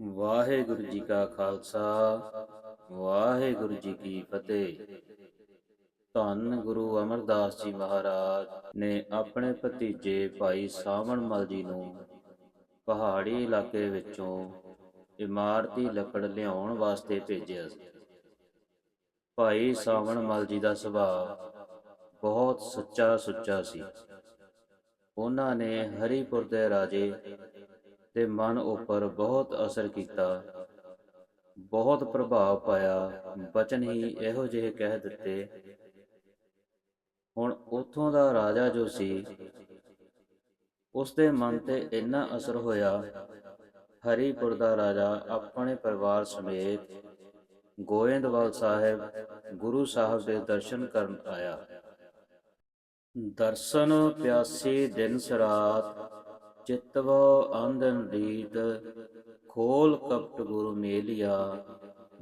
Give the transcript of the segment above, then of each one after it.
ਵਾਹਿਗੁਰੂ ਜੀ ਕਾ ਖਾਲਸਾ, ਵਾਹਿਗੁਰੂ ਜੀ ਕੀ ਫਤਿਹ। ਧੰਨ ਗੁਰੂ ਅਮਰਦਾਸ ਜੀ ਮਹਾਰਾਜ ਨੇ ਆਪਣੇ ਭਤੀਜੇ ਭਾਈ ਸਾਵਣ ਮਲ ਜੀ ਨੂੰ ਪਹਾੜੀ ਇਲਾਕੇ ਵਿੱਚੋਂ ਇਮਾਰਤੀ ਲੱਕੜ ਲਿਆਉਣ ਵਾਸਤੇ ਭੇਜਿਆ ਸੀ। ਭਾਈ ਸਾਵਣ ਮਲ ਜੀ ਦਾ ਸੁਭਾਅ ਬਹੁਤ ਸੱਚਾ ਸੁੱਚਾ ਸੀ। ਉਹਨਾਂ ਨੇ ਹਰੀਪੁਰ ਦੇ ਰਾਜੇ ਤੇ ਮਨ ਉੱਪਰ ਬਹੁਤ ਅਸਰ ਕੀਤਾ। ਬਹੁਤ ਪ੍ਰਭਾਵ ਪਾਇਆ। ਬਚਨ ਹੀ ਇਹੋ ਜਿਹੇ ਕਹਿ ਦਿੱਤੇ। ਹੁਣ ਉਥੋਂ ਦਾ ਰਾਜਾ ਜੋ ਸੀ ਉਸ ਦੇ ਮਨ ਤੇ ਇੰਨਾ ਅਸਰ ਹੋਇਆ। ਹਰੀਪੁਰ ਦਾ ਰਾਜਾ ਆਪਣੇ ਪਰਿਵਾਰ ਸਮੇਤ ਗੋਇੰਦਵਾਲ ਸਾਹਿਬ, ਗੁਰੂ ਸਾਹਿਬ ਦੇ ਦਰਸ਼ਨ ਕਰਨ ਆਇਆ। ਦਰਸ਼ਨ ਪਿਆਸੀ ਦਿਨ ਸਰਾਤ ਚਿਤਵ ਆਂਦਨ ਰੀਤ, ਖੋਲ ਕਪਟ ਗੁਰੂ ਮੇਲਿਆ,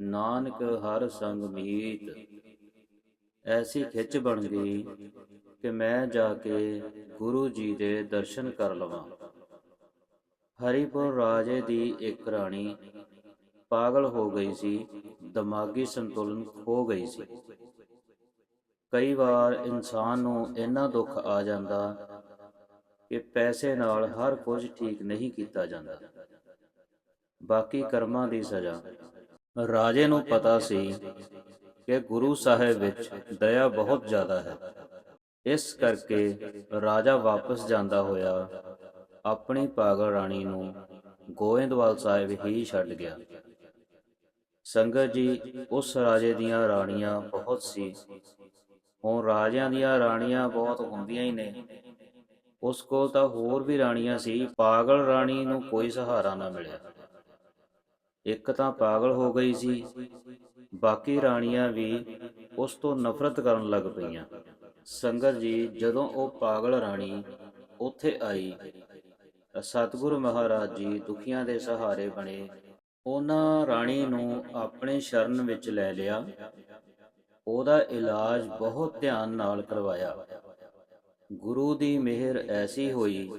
ਨਾਨਕ ਹਰ ਸੰਗ ਮੀਤ। ਐਸੀ ਖਿੱਚ ਬਣ ਗਈ ਕਿ ਮੈਂ ਜਾ ਕੇ ਗੁਰੂ ਜੀ ਦੇ ਦਰਸ਼ਨ ਕਰ ਲਵਾਂ। ਹਰੀਪੁਰ ਰਾਜੇ ਦੀ ਇੱਕ ਰਾਣੀ ਪਾਗਲ ਹੋ ਗਈ ਸੀ, ਦਿਮਾਗੀ ਸੰਤੁਲਨ ਖੋ ਗਈ ਸੀ। ਕਈ ਵਾਰ ਇਨਸਾਨ ਨੂੰ ਇੰਨਾ ਦੁੱਖ ਆ ਜਾਂਦਾ ਕਿ ਪੈਸੇ ਨਾਲ ਹਰ ਕੁਝ ਠੀਕ ਨਹੀਂ ਕੀਤਾ ਜਾਂਦਾ। ਬਾਕੀ ਕਰਮਾਂ ਦੀ ਸਜ਼ਾ। ਰਾਜੇ ਨੂੰ ਪਤਾ ਸੀ ਕਿ ਗੁਰੂ ਸਾਹਿਬ ਵਿੱਚ ਦਇਆ ਬਹੁਤ ਜ਼ਿਆਦਾ ਹੈ। ਇਸ ਕਰਕੇ ਰਾਜਾ ਵਾਪਸ ਜਾਂਦਾ ਹੋਇਆ ਆਪਣੀ ਪਾਗਲ ਰਾਣੀ ਨੂੰ ਗੋਇੰਦਵਾਲ ਸਾਹਿਬ ਹੀ ਛੱਡ ਗਿਆ। ਸੰਗਤ ਜੀ, ਉਸ ਰਾਜੇ ਦੀਆਂ ਰਾਣੀਆਂ ਬਹੁਤ ਸੀ। ਹੁਣ ਰਾਜਿਆਂ ਦੀਆਂ ਰਾਣੀਆਂ ਬਹੁਤ ਹੁੰਦੀਆਂ ਹੀ ਨੇ। ਉਸ ਕੋਲ ਤਾਂ ਹੋਰ ਵੀ ਰਾਣੀਆਂ ਸੀ, ਪਾਗਲ ਰਾਣੀ ਨੂੰ ਕੋਈ ਸਹਾਰਾ ਨਾ ਮਿਲਿਆ। ਇੱਕ ਤਾਂ ਪਾਗਲ ਹੋ ਗਈ ਸੀ, ਬਾਕੀ ਰਾਣੀਆਂ ਵੀ ਉਸ ਤੋਂ ਨਫ਼ਰਤ ਕਰਨ ਲੱਗ ਪਈਆਂ। ਸੰਗਤ ਜੀ, ਜਦੋਂ ਉਹ ਪਾਗਲ ਰਾਣੀ ਉੱਥੇ ਆਈ ਤਾਂ ਸਤਿਗੁਰੂ ਮਹਾਰਾਜ ਜੀ ਦੁਖੀਆਂ ਦੇ ਸਹਾਰੇ ਬਣੇ, ਉਹਨਾਂ ਰਾਣੀ ਨੂੰ ਆਪਣੇ ਸ਼ਰਨ ਵਿੱਚ ਲੈ ਲਿਆ। ਉਹਦਾ ਇਲਾਜ ਬਹੁਤ ਧਿਆਨ ਨਾਲ ਕਰਵਾਇਆ। ਗੁਰੂ ਦੀ ਮਿਹਰ ਐਸੀ ਹੋਈ,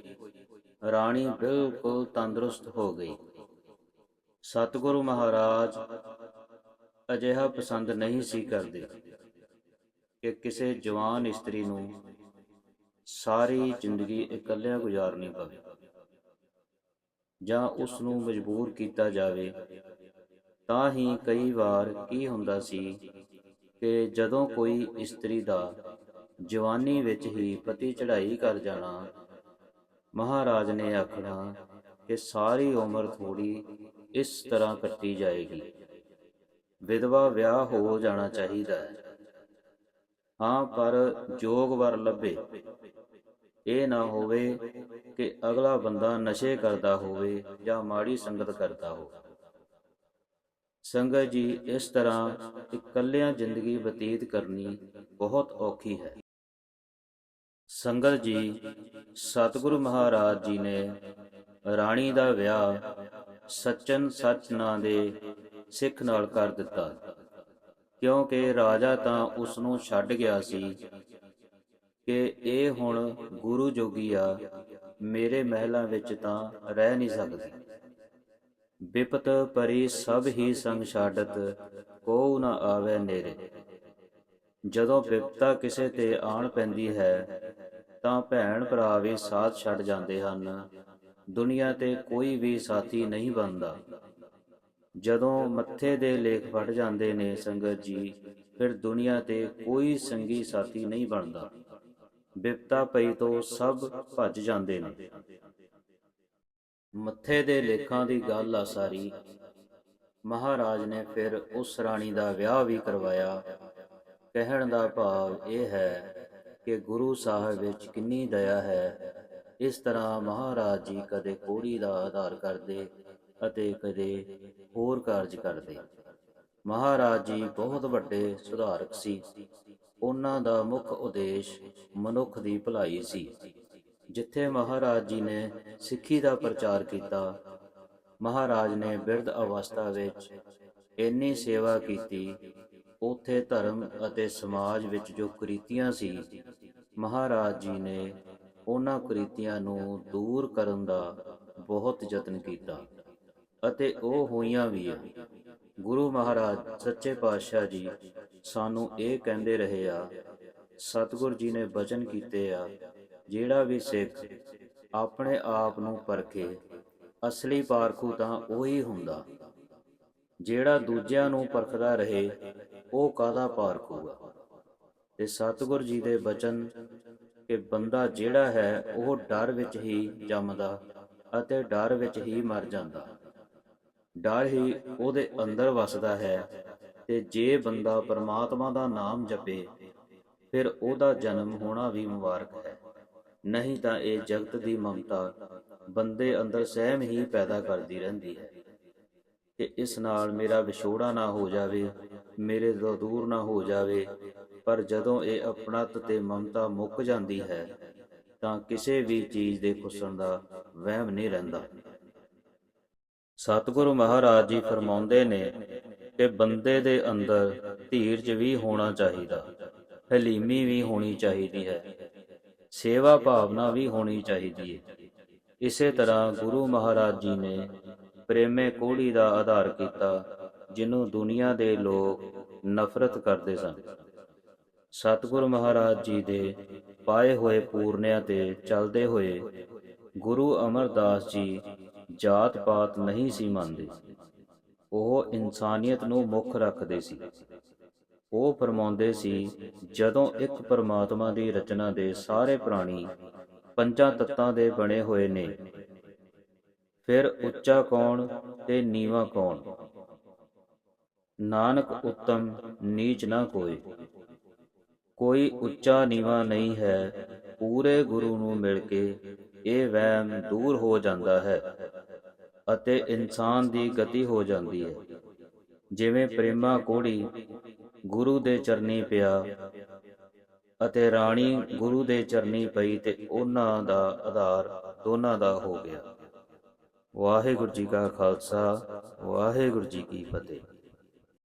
ਰਾਣੀ ਬਿਲਕੁਲ ਤੰਦਰੁਸਤ ਹੋ ਗਈ। ਸਤਿਗੁਰੂ ਮਹਾਰਾਜ ਅਜਿਹਾ ਪਸੰਦ ਨਹੀਂ ਸੀ ਕਰਦੇ ਕਿ ਕਿਸੇ ਜਵਾਨ ਇਸਤਰੀ ਨੂੰ ਸਾਰੀ ਜ਼ਿੰਦਗੀ ਇਕੱਲਿਆਂ ਗੁਜ਼ਾਰਨੀ ਪਵੇ ਜਾਂ ਉਸ ਨੂੰ ਮਜਬੂਰ ਕੀਤਾ ਜਾਵੇ। ਤਾਂ ਹੀ ਕਈ ਵਾਰ ਕੀ ਹੁੰਦਾ ਸੀ ਕਿ ਜਦੋਂ ਕੋਈ ਇਸਤਰੀ ਦਾ ਜਵਾਨੀ ਵਿੱਚ ਹੀ ਪਤੀ ਚੜ੍ਹਾਈ ਕਰ ਜਾਣਾ। ਮਹਾਰਾਜ ਨੇ ਆਖਣਾ ਕਿ ਸਾਰੀ ਉਮਰ ਥੋੜੀ ਇਸ ਤਰ੍ਹਾਂ ਕੱਟੀ ਜਾਏਗੀ। ਵਿਧਵਾ ਵਿਆਹ ਹੋ ਜਾਣਾ ਚਾਹੀਦਾ ਹੈ। ਹਾਂ, ਪਰ ਜੋਗ ਵਰ ਲੱਭੇ। ਇਹ ਨਾ ਹੋਵੇ ਕਿ ਅਗਲਾ ਬੰਦਾ ਨਸ਼ੇ ਕਰਦਾ ਹੋਵੇ ਜਾਂ ਮਾੜੀ ਸੰਗਤ ਕਰਦਾ ਹੋਵੇ। ਸੰਗਤ ਜੀ, ਇਸ ਤਰ੍ਹਾਂ ਇਕੱਲਿਆਂ ਜ਼ਿੰਦਗੀ ਬਤੀਤ ਕਰਨੀ ਬਹੁਤ ਔਖੀ ਹੈ। ਸੰਗਤ ਜੀ, ਸਤਿਗੁਰੂ ਮਹਾਰਾਜ ਜੀ ਨੇ ਰਾਣੀ ਦਾ ਵਿਆਹ ਸਚਨ ਸੱਚ ਨਾਂ ਦੇ ਸਿੱਖ ਨਾਲ ਕਰ ਦਿੱਤਾ। ਕਿਉਂਕਿ ਰਾਜਾ ਤਾਂ ਉਸ ਨੂੰ ਛੱਡ ਗਿਆ ਸੀ ਕਿ ਇਹ ਹੁਣ ਗੁਰੂ ਜੋਗੀ ਆ, ਮੇਰੇ ਮਹਿਲਾਂ ਵਿੱਚ ਤਾਂ ਰਹਿ ਨਹੀਂ ਸਕਦੀ। ਬਿਪਤ ਪਰੀ ਸਭ ਹੀ ਸੰਗ ਛਾੜਤ ਕੋ ਨ ਆਵੇ ਨੇਰੇ। ਜਦੋਂ ਵਿਪਤਾ ਕਿਸੇ ਤੇ ਆਣ ਪੈਂਦੀ ਹੈ, ਤਾਂ ਭੈਣ ਭਰਾ ਵੀ ਸਾਥ ਛੱਡ ਜਾਂਦੇ ਹਨ। ਦੁਨੀਆ ਤੇ ਕੋਈ ਵੀ ਸਾਥੀ ਨਹੀਂ ਬਣਦਾ। ਜਦੋਂ ਮੱਥੇ ਦੇ ਲੇਖ ਫਟ ਜਾਂਦੇ ਨੇ ਸੰਗਤ ਜੀ, ਫਿਰ ਦੁਨੀਆ ਤੇ ਕੋਈ ਸੰਗੀ ਸਾਥੀ ਨਹੀਂ ਬਣਦਾ। ਵਿਪਤਾ ਪਈ ਤੋਂ ਸਭ ਭੱਜ ਜਾਂਦੇ ਨੇ। ਮੱਥੇ ਦੇ ਲੇਖਾਂ ਦੀ ਗੱਲ ਆ ਸਾਰੀ। ਮਹਾਰਾਜ ਨੇ ਫਿਰ ਉਸ ਰਾਣੀ ਦਾ ਵਿਆਹ ਵੀ ਕਰਵਾਇਆ। ਕਹਿਣ ਦਾ ਭਾਵ ਇਹ ਹੈ ਕਿ ਗੁਰੂ ਸਾਹਿਬ ਵਿੱਚ ਕਿੰਨੀ ਦਇਆ ਹੈ। ਇਸ ਤਰ੍ਹਾਂ ਮਹਾਰਾਜ ਜੀ ਕਦੇ ਕੋੜੀ ਦਾ ਆਧਾਰ ਕਰਦੇ ਅਤੇ ਕਦੇ ਹੋਰ ਕਾਰਜ ਕਰਦੇ। ਮਹਾਰਾਜ ਜੀ ਬਹੁਤ ਵੱਡੇ ਸੁਧਾਰਕ ਸੀ। ਉਹਨਾਂ ਦਾ ਮੁੱਖ ਉਦੇਸ਼ ਮਨੁੱਖ ਦੀ ਭਲਾਈ ਸੀ। ਜਿੱਥੇ ਮਹਾਰਾਜ ਜੀ ਨੇ ਸਿੱਖੀ ਦਾ ਪ੍ਰਚਾਰ ਕੀਤਾ, ਮਹਾਰਾਜ ਨੇ ਬਿਰਧ ਅਵਸਥਾ ਵਿੱਚ ਇੰਨੀ ਸੇਵਾ ਕੀਤੀ ਉਥੇ ਧਰਮ ਅਤੇ ਸਮਾਜ ਵਿੱਚ ਜੋ ਕੁਰੀਤੀਆਂ ਸੀ, ਮਹਾਰਾਜ ਜੀ ਨੇ ਉਹਨਾਂ ਕੁਰੀਤੀਆਂ ਨੂੰ ਦੂਰ ਕਰਨ ਦਾ ਬਹੁਤ ਯਤਨ ਕੀਤਾ ਅਤੇ ਉਹ ਹੋਈਆਂ ਵੀ ਗੁਰੂ ਮਹਾਰਾਜ ਸੱਚੇ ਪਾਤਸ਼ਾਹ ਜੀ ਸਾਨੂੰ ਇਹ ਕਹਿੰਦੇ ਰਹੇ ਆ, ਸਤਿਗੁਰ ਜੀ ਨੇ ਬਚਨ ਕੀਤੇ ਆ, ਜਿਹੜਾ ਵੀ ਸਿੱਖ ਆਪਣੇ ਆਪ ਨੂੰ ਪਰਖੇ, ਅਸਲੀ ਪਾਰਖੂ ਤਾਂ ਉਹੀ ਹੁੰਦਾ। ਜਿਹੜਾ ਦੂਜਿਆਂ ਨੂੰ ਪਰਖਦਾ ਰਹੇ ਉਹ ਕਾਹਦਾ ਪਾਰਖੂਗਾ ਤੇ ਸਤਿਗੁਰ ਜੀ ਦੇ ਬਚਨ ਕਿ ਬੰਦਾ ਜਿਹੜਾ ਹੈ, ਉਹ ਡਰ ਵਿੱਚ ਹੀ ਜੰਮਦਾ ਅਤੇ ਡਰ ਵਿੱਚ ਹੀ ਮਰ ਜਾਂਦਾ। ਡਰ ਹੀ ਉਹਦੇ ਅੰਦਰ ਵਸਦਾ ਹੈ ਤੇ ਜੇ ਬੰਦਾ ਪਰਮਾਤਮਾ ਦਾ ਨਾਮ ਜਪੇ, ਫਿਰ ਉਹਦਾ ਜਨਮ ਹੋਣਾ ਵੀ ਮੁਬਾਰਕ ਹੈ। ਨਹੀਂ ਤਾਂ ਇਹ ਜਗਤ ਦੀ ਮਮਤਾ ਬੰਦੇ ਅੰਦਰ ਸਹਿਮ ਹੀ ਪੈਦਾ ਕਰਦੀ ਰਹਿੰਦੀ ਹੈ ਕਿ ਇਸ ਨਾਲ ਮੇਰਾ ਵਿਛੋੜਾ ਨਾ ਹੋ ਜਾਵੇ ਮੇਰੇ ਤੋਂ ਦੂਰ ਨਾ ਹੋ ਜਾਵੇ, ਪਰ ਜਦੋਂ ਇਹ ਆਪਣਤ ਤੇ ਮਮਤਾ ਮੁੱਕ ਜਾਂਦੀ ਹੈ, ਤਾਂ ਕਿਸੇ ਵੀ ਚੀਜ਼ ਦੇ ਖੁੱਸਣ ਦਾ ਵਹਿਮ ਨਹੀਂ ਰਹਿੰਦਾ। ਸਤਿਗੁਰੂ ਮਹਾਰਾਜ ਜੀ ਫਰਮਾਉਂਦੇ ਨੇ ਕਿ ਬੰਦੇ ਦੇ ਅੰਦਰ ਧੀਰਜ ਵੀ ਹੋਣਾ ਚਾਹੀਦਾ, ਹਲੀਮੀ ਵੀ ਹੋਣੀ ਚਾਹੀਦੀ ਹੈ, ਸੇਵਾ ਭਾਵਨਾ ਵੀ ਹੋਣੀ ਚਾਹੀਦੀ ਹੈ ਇਸੇ ਤਰ੍ਹਾਂ ਗੁਰੂ ਮਹਾਰਾਜ ਜੀ ਨੇ ਪ੍ਰੇਮੇ ਕੋੜੀ ਦਾ ਆਧਾਰ ਕੀਤਾ ਜਿਹਨੂੰ ਦੁਨੀਆ ਦੇ ਲੋਕ ਨਫ਼ਰਤ ਕਰਦੇ ਸਨ। ਸਤਿਗੁਰੂ ਮਹਾਰਾਜ ਜੀ ਦੇ ਪਾਏ ਹੋਏ ਪੂਰਨਿਆਂ ਤੇ ਚੱਲਦੇ ਹੋਏ ਗੁਰੂ ਅਮਰਦਾਸ ਜੀ ਜਾਤ ਪਾਤ ਨਹੀਂ ਸੀ ਮੰਨਦੇ। ਉਹ ਇਨਸਾਨੀਅਤ ਨੂੰ ਮੁੱਖ ਰੱਖਦੇ ਸੀ। ਉਹ ਫਰਮਾਉਂਦੇ ਸੀ, ਜਦੋਂ ਇੱਕ ਪਰਮਾਤਮਾ ਦੀ ਰਚਨਾ ਦੇ ਸਾਰੇ ਪ੍ਰਾਣੀ ਪੰਜਾਂ ਤੱਤਾਂ ਦੇ ਬਣੇ ਹੋਏ ਨੇ, ਫਿਰ ਉੱਚਾ ਕੌਣ ਤੇ ਨੀਵਾ ਕੌਣ? ਨਾਨਕ ਉਤਮ ਨੀਚ ਨਾ ਕੋਈ। ਕੋਈ ਉੱਚਾ ਨੀਵਾ ਨਹੀਂ ਹੈ। ਪੂਰੇ ਗੁਰੂ ਨੂੰ ਮਿਲ ਕੇ ਇਹ ਵਹਿਮ ਦੂਰ ਹੋ ਜਾਂਦਾ ਹੈ ਅਤੇ ਇਨਸਾਨ ਦੀ ਗਤੀ ਹੋ ਜਾਂਦੀ ਹੈ। ਜਿਵੇਂ ਪ੍ਰੇਮਾ ਕੋੜੀ ਗੁਰੂ ਦੇ ਚਰਨੀ ਪਿਆ ਅਤੇ ਰਾਣੀ ਗੁਰੂ ਦੇ ਚਰਨੀ ਪਈ ਤੇ ਉਹਨਾਂ ਦਾ ਆਧਾਰ ਦੋਨਾਂ ਦਾ ਹੋ ਗਿਆ। ਵਾਹਿਗੁਰੂ ਜੀ ਕਾ ਖਾਲਸਾ, ਵਾਹਿਗੁਰੂ ਜੀ ਕੀ ਫਤਿਹ।